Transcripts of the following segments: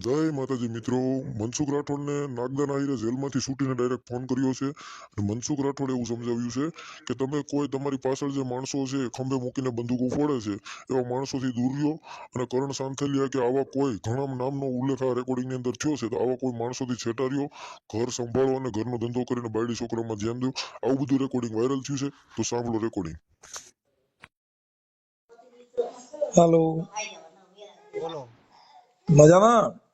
જય માતાજી મિત્રો મનસુખ રાઠોડને નાગદાન આહિરે જેલમાંથી છૂટીને ડાયરેક્ટ ફોન કર્યો છે. અને મનસુખ રાઠોડે એવું સમજાવ્યું છે કે તમે કોઈ તમારી પાછળ જે માણસો છે ખંભે મૂકીને બંદૂકો ફોડે છે એવા માણસોથી દૂર રહ્યો. અને કરણ સાંથલિયા કે આવા કોઈ ઘણા નામનો ઉલ્લેખ આ રેકોર્ડિંગની અંદર થયો છે તો આવા કોઈ માણસોથી છેટાર્યો ઘર સંભાળો અને ઘરનો ધંધો કરીને બાયડી છોકરામાં ધ્યાન દો. આવું બધું રેકોર્ડિંગ વાયરલ થયું છે તો સાંભળો રેકોર્ડિંગ હેલો બોલો. મજામાં?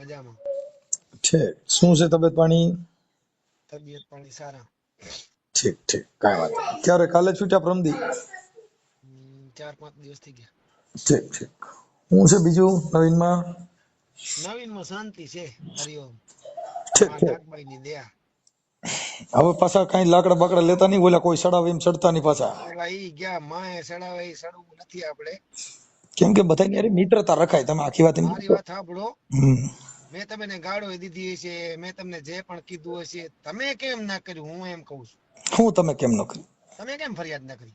મજામાં. ઠીક શું છે તબિયત પાણી? તબિયત પાણી સારા. ઠીક ઠીક. કાંઈ વાત નહીં. ક્યારે? કાલે છૂટ્યા પ્રમદી? ચાર પાંચ દિવસ થઈ ગયા. ઠીક ઠીક. શું છે બીજું? નવીનમાં? નવીનમાં શાંતિ છે. હરિઓમ ઠીક ઠીક. ની દયા. હવે પાછા કઈ લાકડા બાકડા લેતા નહીં? ઓલા કોઈ સડાવે એમ ચડતા નહીં પાછા? ઓલા ઈ ગયા માએ સડાવે ઈ સડવું નથી આપણે. કેમ કે બધાની હારે મિત્રતા રખાય. તમે આખી વાત મારી વાત સાંભળો. મેં તમને ગાળો દીધી હશે મેં તમને જે પણ કીધું હશે તમે કેમ ના કર્યું? હું એમ કહું છું. હું તમે કેમ ન કરી તમે કેમ ફરિયાદ ના કરી?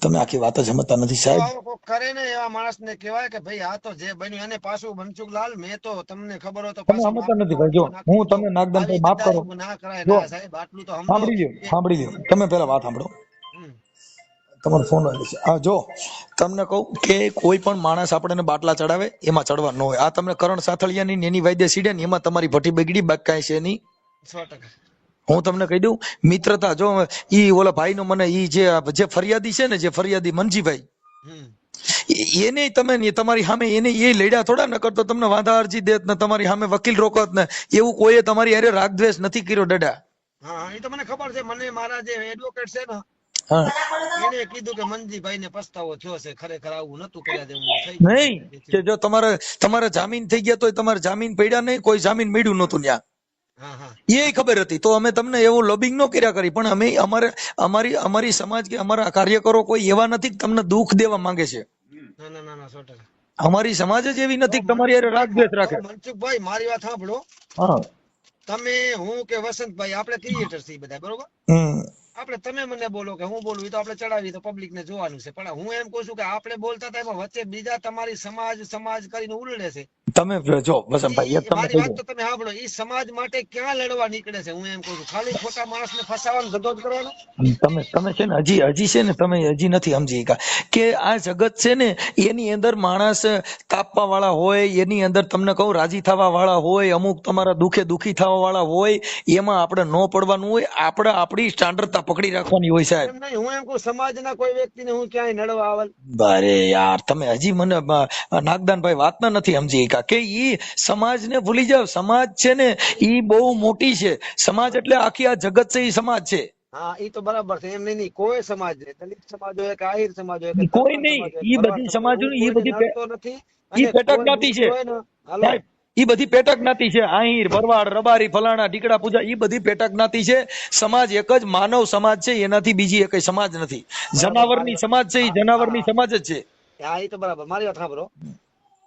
તમે આખી વાત સમજતા નથી સાહેબ. કરે ને એવા માણસને કહેવાય કે ભાઈ આ તો જે બન્યું અને પાછું મનસુખલાલ મેં તો તમને ખબર હોય તો પાછું સમજતા નથી ભાઈ જો હું તમને તમને નાગદાનભાઈ માફ કરો. ના કરાય. ના સાહેબ આટલું તો સાંભળી લ્યો સાંભળી લ્યો. તમે પેલા વાત સાંભળો. તમારો ફોન આવે છે. આ જો તમને કહું કે કોઈ પણ માણસ આપણને બાટલા ચડાવે એમાં ચડવા ન હોય. આ તમને કરણ સાથળિયાની નેની વાયદે સીડે ને એમાં તમારી ભઠ્ઠી બગડી બાકી કાંઈ છે નહીં. સો ટકા. હું તમને કહી દઉં મિત્રતા જો ઈ ઓલા ભાઈનો મને ઈ જે જે ફરિયાદી છે ને જે ફરિયાદી મનજીભાઈ એને તમે તમારી સામે એને એ લડ્યા થોડા ન કરતો તમને વાંધા અરજી દેત ને તમારી સામે વકીલ રોકત ને એવું કોઈએ તમારી હારે રાગદ્વેષ નથી કર્યો ડડા. હા એ તો મને ખબર છે. મને મારા જે એડવોકેટ છે ને એને કીધું કે મનજીભાઈ ને પસ્તાવો થયો છે ખરેખર આવું નતું કર્યા દેવું નહીં કે જો તમારે તમારે જામીન થઈ ગયા તોય તમારે જામીન પડ્યા નહીં કોઈ જામીન મળ્યું નતું ત્યાં. હા હા. એ ખબર હતી. તો અમે તમને એવું લોબિંગ ન કર્યા કરી પણ અમે અમારે અમારી અમારી સમાજ કે અમારા કાર્યકરો કોઈ એવા નથી તમને દુઃખ દેવા માંગે છે. અમારી સમાજ જ એવી નથી તમારી હારે રાગદ્વેષ રાખે. મનસુખભાઈ મારી વાત સાંભળો. હા. તમે હું કે વસંતભાઈ આપણે ક્રિએટર છીએ બધા બરોબર? આપણે તમે મને બોલો કે હું બોલું એ તો આપણે ચડાવી તો પબ્લિક ને જોવાનું છે. પણ હું એમ કહું છું કે આપણે બોલતા હતા એમાં વચ્ચે બીજા તમારી સમાજ સમાજ કરીને ઉલડે છે. તમે જો વસંતભાઈ મારી વાત તો તમે સાંભળો ઈ સમાજ માટે ક્યાં લડવા નીકળે છે હું એમ કહું છું. ખાલી ખોટા માણસને ફસાવાનો ધંધો કરવાનો? તમે તમે છે ને હજી હજી છે ને તમે હજી નથી સમજી શકા કે આ જગત છે ને એની અંદર માણસ તાપવા વાળા હોય એની અંદર તમને કહું રાજી થવા વાળા હોય અમુક તમારા દુખે દુખી થવા વાળા હોય એમાં આપણે ન પડવાનું હોય આપણે આપણી સ્ટાન્ડર્ડતા પકડી રાખવાની હોય સાહેબ. નહીં હું એમ કહું સમાજના કોઈ વ્યક્તિને હું ક્યાંય નડવા આવલ. અરે યાર તમે હજી મને નાગદાનભાઈ વાતના નથી સમજી શકા કે ઈ સમાજને ભૂલી જાવ સમાજ છે ને ઈ બહુ મોટી છે. સમાજ એટલે આખી આ જગત છે ઈ સમાજ છે. હા ઈ તો બરાબર છે. એમ નહીં કોઈ સમાજ નહીં. દલિત સમાજ હોય કે આહિર સમાજ હોય કોઈ નહીં. ઈ બધી સમાજ ઈ બધી નથી. ઈ પેટક જ્ઞાતિ છે. ઈ બધી પેટક જ્ઞાતિ છે. આહીર ભરવાડ રબારી ફલાણા ઢીકડા પૂજા એ બધી પેટક જ્ઞાતિ છે. સમાજ એક જ માનવ સમાજ છે એનાથી બીજી એક સમાજ નથી. જનાવરની સમાજ છે એ જનાવરની સમાજ જ છે. હા એ તો બરાબર. મારી વાત સાંભળો.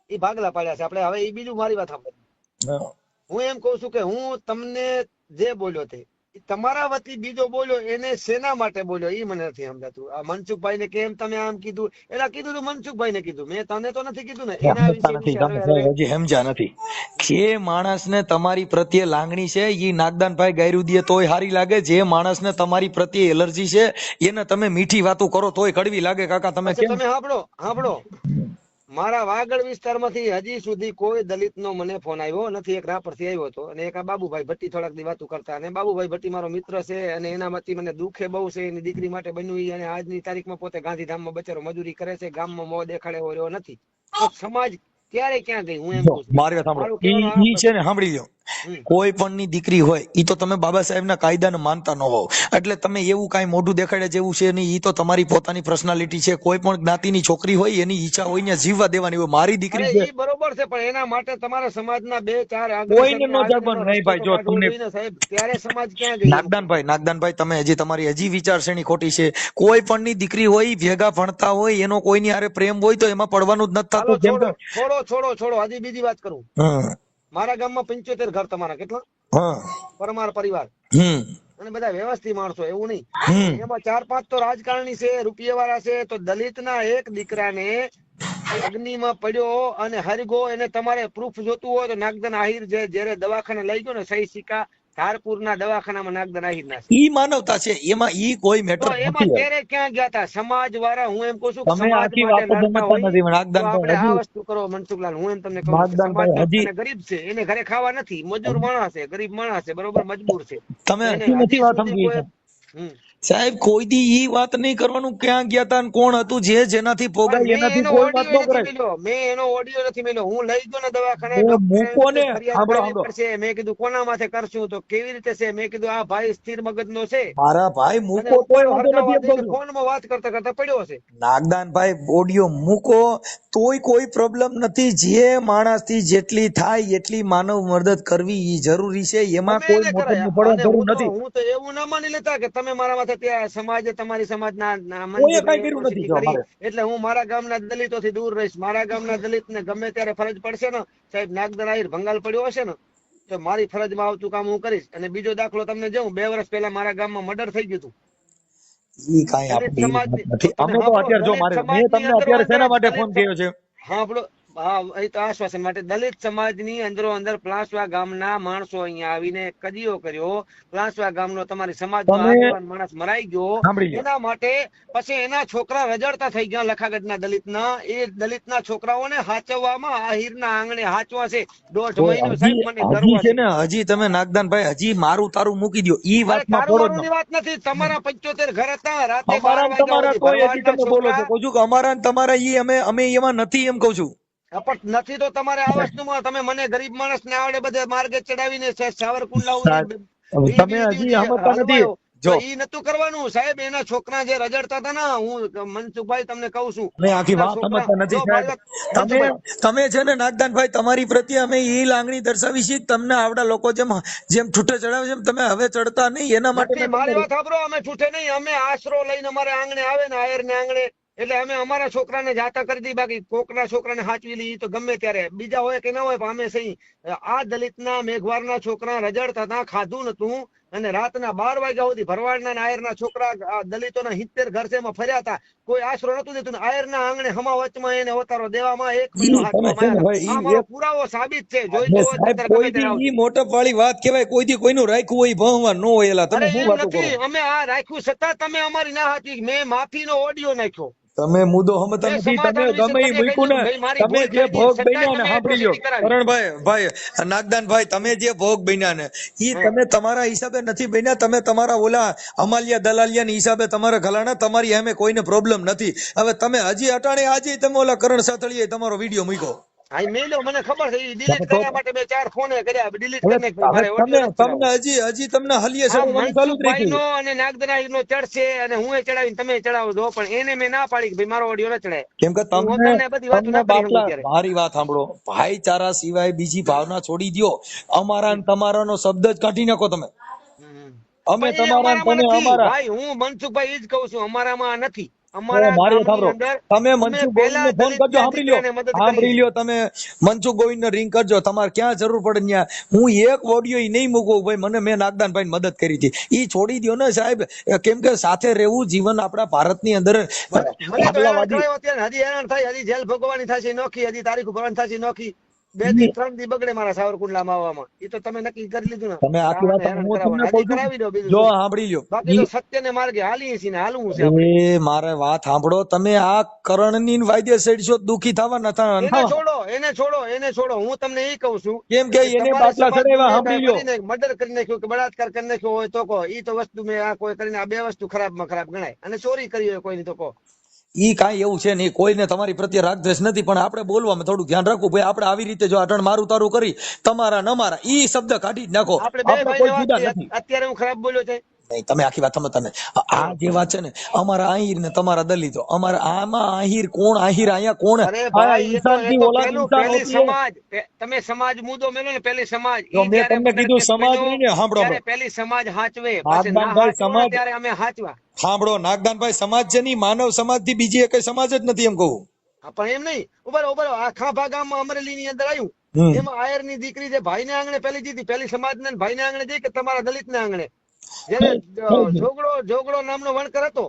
એ ભાગલા પાડ્યા છે. આપણે હવે એ બીજું મારી વાત સાંભળો હું એમ કહું છું કે હું તમને જે બોલ્યો તે તમારા વતી બીજો બોલ્યો એને સેના માટે બોલ્યો? એ મને નથી સમજાતું. આ મનસુખભાઈ ને કેમ તમે આમ કીધું એના કીધું તું મનસુખભાઈ ને કીધું. મેં તને તો નથી કીધું ને એના વિશે નથી સમજ્યા જે માણસને તમારી પ્રત્યે લાગણી છે ઈ નાગદાનભાઈ ગાયરું દે તોય હારી લાગે. જે માણસ ને તમારી પ્રત્યે એલર્જી છે એને તમે મીઠી વાતો કરો તોય કડવી લાગે. કાકા તમે તમે સાંભળો સાંભળો. મારા વાગડ વિસ્તારમાંથી હજી સુધી કોઈ દલિતનો મને ફોન આવ્યો નથી. એક રાપરથી આવ્યો હતો અને એક આ બાબુભાઈ ભટ્ટી થોડાક દી વાતું કરતા. અને બાબુભાઈ ભટ્ટી મારો મિત્ર છે અને એનામાંથી મને દુઃખે બહુ છે. એની દીકરી માટે બન્યું અને આજની તારીખમાં પોતે ગાંધીધામમાં બચારો મજૂરી કરે છે. ગામમાં મોં દેખાડે હોય રહ્યો નથી સમાજ ક્યારે ક્યાં ગઈ? હું એમ મારી વાત સાંભળો. ઈ છે ને સાંભળી લ્યો. કોઈ પણ ની દીકરી હોય એ તો તમે બાબા સાહેબના કાયદાને માનતા ન હોવ. એટલે તમે એવું કાંઈ મોઢું દેખાડે જેવું છે નહીં એ તો તમારી પોતાની પર્સનાલિટી છે. કોઈ પણ જ્ઞાતિની છોકરી હોય એની ઈચ્છા હોય ને જીવવા દેવાની હોય. મારી દીકરી છે. બરોબર છે પણ એના માટે તમારા સમાજના બે ચાર કોઈને ન જગવાનું નહીં ભાઈ, જો તમને- સાહેબ. ત્યારે સમાજ ક્યાં ગઈ નાગદાનભાઈ નાગદાનભાઈ તમે હજી તમારી હજી વિચારસરણી ખોટી છે. કોઈ પણ ની દીકરી હોય ભેગા ભણતા હોય એનો કોઈની હારે પ્રેમ હોય તો એમાં પડવાનું જ નથી થતું. છોડો છોડો છોડો છોડો. હજી બીજી વાત કરું. હમ. મારા ગામમાં પંચોતેર ઘર તમારા કેટલા? પરમાર પરિવાર. અને બધા વ્યવસ્થિત માણસો એવું નહીં. એમાં ચાર પાંચ તો રાજકારણી છે રૂપિયા વાળા છે તો દલિત ના એક દીકરાને અગ્નિમાં પડ્યો અને હરગો એને તમારે પ્રૂફ જોતું હોય તો નાગદન આહિર જે જ્યારે દવાખાને લઈ ગયો ને સહી સિક્કા ધારપુરના દવાખાનામાં નાગદન નાખી નાખે ઈ માનવતા છે. એમાં ઈ કોઈ મેટર એમાં ત્યારે ક્યાં ગયા હતા સમાજ વાળા હું એમ કહું છું તમે આખી વાત સમજતા નથી. તો આપણે આ વસ્તુ કરો મનસુખલાલ. હું એમ તમને કહું છું સમાજ હજી- ગરીબ છે. એને ઘરે ખાવા નથી. મજૂર માણસ છે ગરીબ માણસ છે બરોબર? મજબૂર છે. તમે નથી વાત સમજી. સાહેબ કોઈ દી ઈ વાત નહીં કરવાનું. ક્યાં ગયા તા કોણ હતું જે જેનાથી પણ એનાથી કોઈ વાત ન કરાય. મેં એનો ઓડિયો નથી મેલ્યો. હું લઈ ગયો ને દવાખાને. મૂકો ને. સાંભળો, સાંભળો. મેં કીધું કોના માથે કરશું તો? કેવી રીતે છે? મેં કીધું આ ભાઈ સ્થિર મગજનો છે. મારા ભાઈ મૂકો તોય વાંધો નથી ફોનમાં વાત કરતા કરતા પડ્યો છે નાગદાનભાઈ ઓડિયો મૂકો. તોય કોઈ પ્રોબ્લેમ નથી. જે માણસથી જેટલી થાય એટલી માનવ મદદ કરવી ઈ જરૂરી છે. એમાં કોઈ મોટું પડવાની જરૂર નથી. હું તો એવું ના માની લેતા કે તમે મારા માથે ત્યાં સમાજે તમારી સમાજના ના. એટલે હું મારા ગામના દલિતોથી દૂર રહીશ. મારા ગામના દલિતને ગમે ત્યારે ફરજ પડશે ને સાહેબ નાગદર આહિર ભંગાલ પડ્યો હશે ને તો મારી ફરજમાં આવતું કામ હું કરીશ. અને બીજો દાખલો તમને જઉં. બે વર્ષ પહેલા મારા ગામમાં મર્ડર થઈ ગયું હતું. ઈ કાંઈ દલિત આપણી નથી. અમે તો અત્યારે જો મારે મેં તમને અત્યારે શેના માટે ફોન કર્યો છે? હા આપણો આશ્વાસન માટે દલિત સમાજની અંદરો અંદર પ્લાસવા ગામના માણસો અહીંયા આવીને કદીઓ કર્યો. પ્લાસવા ગામનો તમારી સમાજનો માણસ મરાઈ ગયો. એના માટે પછી એના છોકરા રજડતા થઈ ગયા લખાગઢના દલિતના. એ દલિતના છોકરાઓને હાચવવામાં આહિરના આંગણે હાચવા છે. દોઢ મહિનો હજી સાહેબ મને હજી ગર્વ છે છે. ને હજી તમે નાગદાનભાઈ હજી મારું તારું મૂકી દ્યો. ઈ વાતમાં પડો. વાત નથી. તમારા પંચોતેર ઘર હતા. રાતે અમારા તમારા કોઈ તમે બોલો છો. કહું છું કે અમારા તમારા ઈ અમે અમે એમાં નથી એમ કહું છું. પણ નથી તો તમારે આ વસ્તુમાં તમે મને ગરીબ માણસ ને આવડે બધે માર્ગે ચડાવીને સાવરકુંડલા તમે હજી સમજતા નથી. જો. ઈ નતું કરવાનું સાહેબ. એના છોકરા જે રજડતા હતા ને હું મનસુખભાઈ તમને કહું છું. અમે આખી વાત સમજતા નથી સાહેબ. તમે તમે છે ને નાગદાનભાઈ તમારી પ્રત્યે અમે એ લાગણી દર્શાવી છે તમને આવડા લોકો જેમ જેમ છૂટે ચડાવે છે એમ તમે હવે ચડતા નહીં. એના માટે મારી વાત સાંભળો અમે છૂટે નહીં. અમે આશરો લઈને અમારે આંગણે આવે ને આયર ને આંગણે એટલે અમે અમારા છોકરાને જાતા કરી દી બાકી કોકના છોકરાને હાચવી લઈ તો ગમે ત્યારે. બીજા હોય કે ના હોય પણ અમે સહી આ દલિતના મેઘવારના છોકરા રજડતા હતા ખાધું નતું અને રાતના બાર વાગ્યા સુધી ભરવાડના આયરના છોકરા દલિતોના સિત્તેર ઘર છે એમાં ફર્યા હતા. કોઈ આશરો નતું દેતું આયરના આંગણે હમા વચમાં એને અવતારો દેવામાં એક મહિનો પુરાવો સાબિત છે એટલે જોઈતું હોય તો કોઈ ગમે ત્યારે દી આવજો. ઈ મોટપ વાળી વાત કહેવાય કોઈ થી કોઈનું રાખ્યું હોય ભણવા ન હોય એલા. તમે શું વાતો કરો? નથી અમે આ રાખ્યું છતાં તમે અમારી ના હતી મેં માફીનો ઓડિયો નાખ્યો. તમે મુદ્દો સમજતા નથી તમે ગમે ઈ વિશે મૂક્યું ને તમે જે ભોગ બન્યા ને સાંભળી લ્યો કરણભાઈ ભાઈ નાગદાન ભાઈ તમે જે ભોગ બન્યા ને ઈ તમે તમારા હિસાબે નથી બન્યા તમે તમારા ઓલા અમાલિયા દલાલિયા ની હિસાબે તમારા ઘલાણા તમારી સામે કોઈને પ્રોબ્લેમ નથી. હવે તમે હજી અટાણે આજે તમે ઓલા કરણ સાથળીએ તમારો વીડિયો મૂક્યો. હા, મેલ્યો મને ખબર છે ઈ delete કરવા માટે મેં ચાર ફોને કર્યા delete કરી નાખ ભાઈ, હવે મારે તમે તમને હજી હજી તમને હલીએ હા, ચડવાનું ચાલુ જ મનસુખભાઈનો રાખ્યું અને નાગદનાઈનો ચડશે અને હું ચડાવીને તમે ચડાવો છો પણ એને મેં ના પાડી કે ભાઈ મારો ઓડિયો ન ચડાય. કેમ કે તમને તમને બધી વાતો ના. મારી વાત સાંભળો. ભાઈચારા સિવાય બીજી ભાવના છોડી દ્યો. અમારા ને તમારાનો શબ્દ જ કાઢી નાખો તમે. અમે તમારા ને તમે અમારા ભાઈ હું મનસુખભાઈ ઈ જ કહું છું અમારામાં નથી. તમે ફોન કરજો સાંભળી લ્યો. સાંભળી લ્યો તમે. રિંગ કરજો. તમારે ક્યાં જરૂર પડે ત્યાં. હું એક ઓડિયો નહીં મૂકું. ભાઈ મને મેં નાગદાનભાઈ મદદ કરી હતી. ઈ છોડી દ્યો ને સાહેબ. કેમ કે સાથે રહેવું જીવન આપણા ભારતની અંદર હજી હેરાન થાય. હજી જેલ ભોગવવાની થશે નોખી. હજી તારીખ ભરવાની થશે નોખી. બેથી ત્રણ દી બગડે મારા સાવરકુંડલામાં આવવામાં. એ તો તમે નક્કી કરી લીધું ને. તમે આખી વાત કરાવી દો બીજું જો સાંભળી લ્યો. બાકી તો સત્ય ને માર્ગે હાલીએ છીએ ને હાલવું છે એ મારે વાત સાંભળો તમે આ કરણની વાયદે સડશો દુખી થવા એને છોડો એને છોડો એને છોડો. હું તમને એ કહું છું કેમ કે એને બાટલા ચડાવ્યા સાંભળી લ્યો. કરીને મર્ડર કરી નાખ્યો કે બળાત્કાર કરી નાખ્યો હોય તો કહો. ઈ તો વસ્તુ મેં આ કોઈ કરીને આ બે વસ્તુ ખરાબમાં ખરાબ ગણાય. અને ચોરી કરી હોય કોઈની તો કહો. ઈ કાંઈ એવું છે નહીં કોઈને તમારી પ્રત્યે રાગદ્વેષ નથી પણ આપણે બોલવામાં થોડું ધ્યાન રાખવું ભાઈ આપણે આવી રીતે જો અટણ મારું તારું કરી તમારા ન મારા ઈ શબ્દ કાઢી જ નાખો. અત્યારે હું ખરાબ બોલ્યો છે. નહીં તમે આખી વાત સમજતા નહીં. આ જે વાત છે ને અમારા આહીર ને તમારા દલિતો અમારા આમાં આહીર કોણ આહીર અહીંયા કોણ. સમાજ તમે સમાજ મુદ્દો મેલો ને પેલી સમાજ. મેં તમને કીધું સમાજ ને, સાંભળો પેલી સમાજ હાચવે ના ને સમાજ- ત્યારે અમે હાચવા. સાંભળો નાગદાનભાઈ સમાજ છે નહીં માનવ સમાજથી બીજી એક સમાજ જ નથી એમ કહું. પણ એમ નહીં. ઉભર ઉભર ઊભા રહો. આ ખાંભા ગામમાં અમરેલી ની અંદર આવ્યું એમાં આયરની દીકરી જે ભાઈ ને આંગણે પેલી જીતી પેલી સમાજ ને ભાઈ ને આંગણે જઈ કે તમારા દલિત ને આંગણે? જેને જોગડો જોગડો નામનો વણકર હતો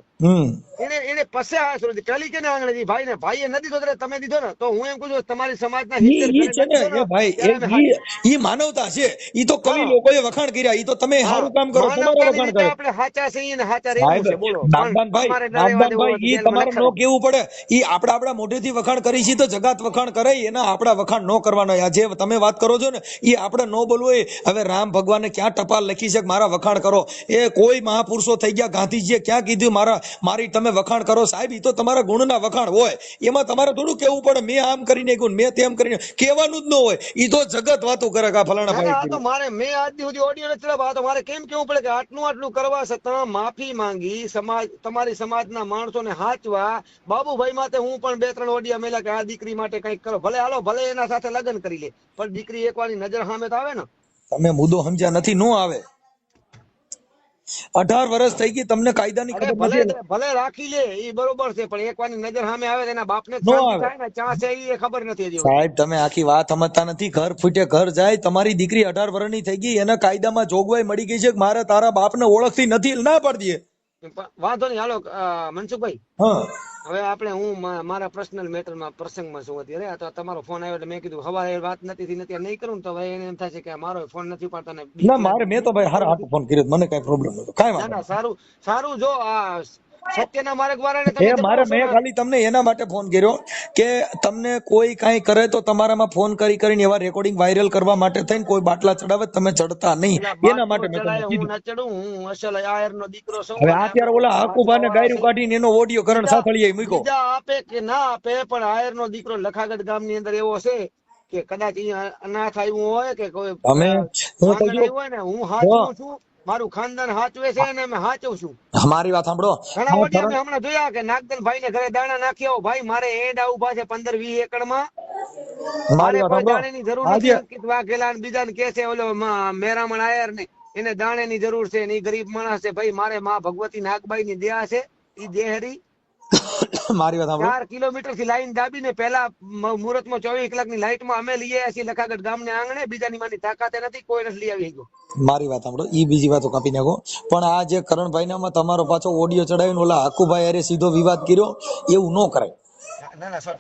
એને એને પસે આ સુરત પેલી કે આંગણે ભાઈ ને ભાઈએ નથી દીધો તમે દીધો ને તો હું એમ કહું છું તમારી સમાજના છે ને ભાઈ એ- ઈ માનવતા છે ઈ તો કવિ લોકોએ વખાણ કર્યા ઈ તો તમે સારું કામ કરો તમારો વખાણ કરો. આપણે સાચા ઈ ને સાચા રહેવું છે બોલો. પણ નાગદાનભાઈ તમારે ન રહેવા દેવું હોય નાગદાનભાઈ તો ઈ તમારે નો કેવું પડે? ઈ આપડા આપડા મોઢેથી વખાણ કરી છે તો જગાત વખાણ કરે એના આપડા વખાણ નો કરવાનો. આ જે તમે વાત કરો છો ને ઈ આપણે નો બોલવું હોય હવે રામ ભગવાને ક્યાં ટપાલ લખી છે મારા વખાણ કરો? એ કોઈ મહાપુરુષો થઈ ગયા. ગાંધીજીએ ક્યાં કીધું મારા મારી તમે વખાણ કરો. સાહેબ એ તો તમારા ગુણના વખાણ હોય. એમાં તમારે થોડું કેવું પડે. મેં આમ કરીને ગુણ મેં તેમ કરીને. કહેવાનું જ ન હોય. એ તો જગત વાતો કરે કે ફલાણા ભાઈ તો મારે મેં આજ સુધી ઓડિયો નથી. તો મારે કેમ કેવું પડે કે આટલું આટલું કરવા છતાં માફી માંગી. સમાજ તમારી સમાજના માણસોને હાચવા. બાબુભાઈ માટે હું પણ બે ત્રણ ઓડિયા મેલા કે આ દીકરી માટે કંઈક કરો. ભલે હાલો ભલે એના સાથે લગ્ન કરી લે. પણ દીકરી એકવારની નજર સામે તો આવે ને. તમે મુદ્દો સમજ્યા નથી નો આવે. અઢાર વર્ષ થઈ ગઈ તમને કાયદાની ખબર ભલે નથી. ભલે રાખી લે એ બરોબર છે પણ એકવારની નજર સામે આવે એના બાપને જ નો શાંતિ આવે. થાય ને ચા છે એ ખબર નથી સાહેબ તમે આખી વાત સમજતા નથી. ઘર ફૂટે ઘર જાય. તમારી દીકરી અઢાર વર્ષની થઈ ગઈ એના કાયદામાં જોગવાઈ મળી ગઈ છે કે મારે તારા બાપને ઓળખતી નથી ના પાડી દે. પણ વાંધો નહીં. હાલો મનસુખભાઈ. હવે આપણે હું મારા પર્સનલ મેટરમાં પ્રસંગમાં છું અત્યારે. આ તો તમારો ફોન આવ્યો એટલે મેં કીધું હવારે વાત નથી થઈ નથી નહીં કરું તો હવે એને એમ થશે કે મારો ફોન નથી પાડતા ને ના મારે મેં તો ભાઈ હારા હાટુ ફોન કર્યો મને કઈ પ્રોબ્લેમ નતો કાઈ ના સારું સારું જો આ સત્યના માર્ગ વાળાને એ મારે મેં ખાલી તમને એના માટે ફોન કર્યો કે તમને કોઈ કાંઈ કરે તો તમારામાં ફોન કરી કરીને એવા રેકોર્ડિંગ વાયરલ કરવા માટે થઈને કોઈ બાટલા ચડાવે તમે ચડતા નહીં. એના માટે મેં તમને કીધું. ચડું હું અસલ આયરનો દીકરો છું હવે અત્યારે ઓલા હાકુભાને ગાયરું કાઢીને એનો ઓડિયો કરણ સાથળીએ મૂક્યો. બીજા આપે કે ના આપે પણ આયરનો દીકરો લખાગઢ ગામની અંદર એવો છે કે કદાચ અહીંયા અનાથ આવ્યું હોય કે કોઈ અમે હું તો હોય ને હું હાચવું છું મારું ખાનદાન હાચવે છે અને અમે હાચવું છું. મારી વાત સાંભળો. ઘણા આ ઓડિયા મેં હમણાં જોયા કે નાગદનભાઈ ને ઘરે દાણા નાખી આવો ભાઈ મારે એંડા ઊભા છે પંદર વીસ એકડમાં મારે કોઈ સાંભળો. દાણેની જરૂર નથી અંકિત વાઘેલા ને બીજાને કે છે ઓલો મેરામણ આયર ને એને દાણેની જરૂર છે ને ઈ ગરીબ માણસ છે. ભાઈ મારે માં ભગવતી નાગબાઈ ની દયા છે ઈ દેહરી. મારી વાત સાંભળો. 4 કિલોમીટરથી લાઈન દાબીને પેલા મુહૂર્તમાં ચોવીસ કલાકની લાઈટમાં અમે લઈ આવ્યા છીએ લખાગઢ ગામને આંગણે. બીજાની માની તાકાત નથી કોઈ નથી લઈ આવી ગયો મારી વાત સાંભળો. ઈ બીજી વાતો કાપી નાખો. પણ આ જે કરણભાઈ નામાં તમારો પાછો ઓડિયો ચડાવીને ઓલા હાકુભાઈ અરે સીધો વિવાદ કર્યો એવું ન કરાય. ના ના સો